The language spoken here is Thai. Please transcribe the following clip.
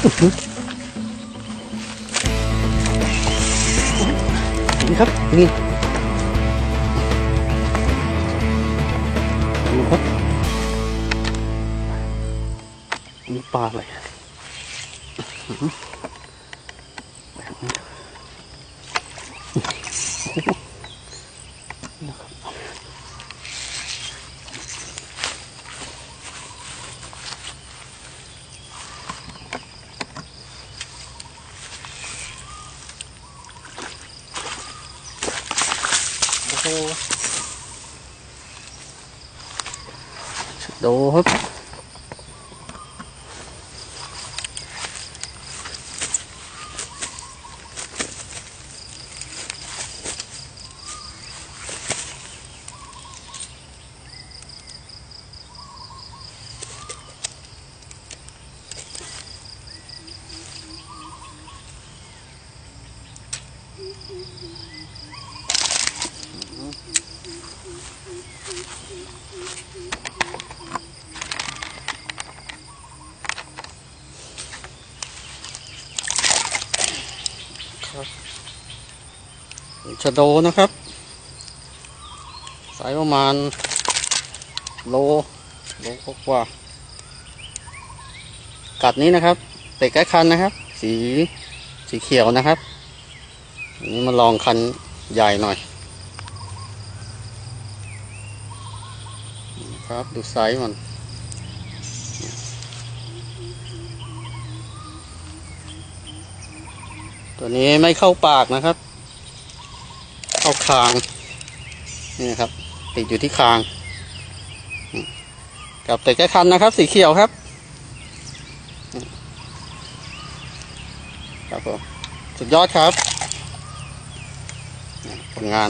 นี่ครับ นี่ดูครับนี่ปลาอะไรอื้อหือแบบนี้นะครับ โอ้โหดูครับ ชะโดนะครับ สายประมาณ โล โลกว่า กัดนี้นะครับเตะใกล้คันนะครับ สีสีเขียวนะครับ อันนี้มาลองคันใหญ่หน่อย ครับดูไซส์มันตัวนี้ไม่เข้าปากนะครับ เข้าคาง นี่ครับ ติดอยู่ที่คางกับแต่แก้คันนะครับ สีเขียวครับ ครับผมสุดยอดครับผลงาน